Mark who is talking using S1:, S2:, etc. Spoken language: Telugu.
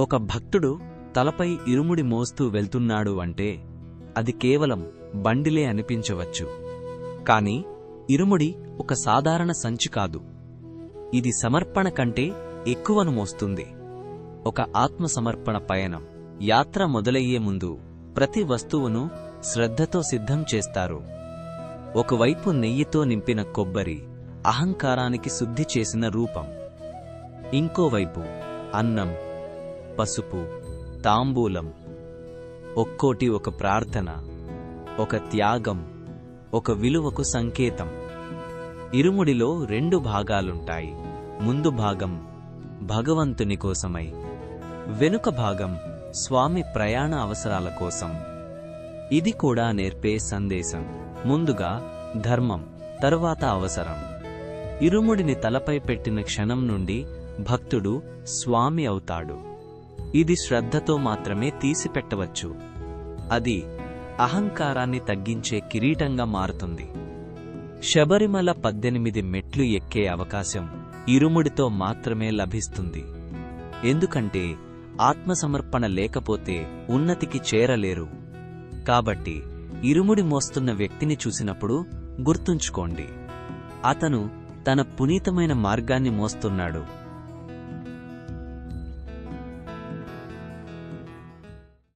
S1: ఒక భక్తుడు తలపై ఇరుముడి మోస్తూ వెళ్తున్నాడు అంటే అది కేవలం బండిలే అనిపించవచ్చు. కాని ఇరుముడి ఒక సాధారణ సంచి కాదు. ఇది సమర్పణ కంటే ఎక్కువను మోస్తుంది. ఒక ఆత్మ సమర్పణ పయనం యాత్ర మొదలయ్యే ముందు ప్రతి వస్తువును శ్రద్ధతో సిద్ధం చేస్తారు. ఒకవైపు నెయ్యితో నింపిన కొబ్బరి అహంకారానికి శుద్ధి చేసిన రూపం ఇంకోవైపు అన్నం పసుపు తాంబూలం ఒక్కోటి ఒక ప్రార్థన ఒక త్యాగం ఒక విలువకు సంకేతం. ఇరుముడిలో రెండు భాగాలుంటాయి. ముందు భాగం భగవంతుని కోసమై వెనుక భాగం స్వామి ప్రయాణ అవసరాల కోసం. ఇది కూడా నేర్పే సందేశం. ముందుగా ధర్మం తర్వాత అవసరం. ఇరుముడిని తలపై పెట్టిన క్షణం నుండి భక్తుడు స్వామి అవుతాడు. ఇది శ్రద్ధతో మాత్రమే తీసిపెట్టవచ్చు. అది అహంకారాన్ని తగ్గించే కిరీటంగా మారుతుంది. శబరిమల పద్దెనిమిది మెట్లు ఎక్కే అవకాశం ఇరుముడితో మాత్రమే లభిస్తుంది. ఎందుకంటే ఆత్మసమర్పణ లేకపోతే ఉన్నతికి చేరలేరు. కాబట్టి ఇరుముడి మోస్తున్న వ్యక్తిని చూసినప్పుడు గుర్తుంచుకోండి. అతను తన పునీతమైన మార్గాన్ని మోస్తున్నాడు.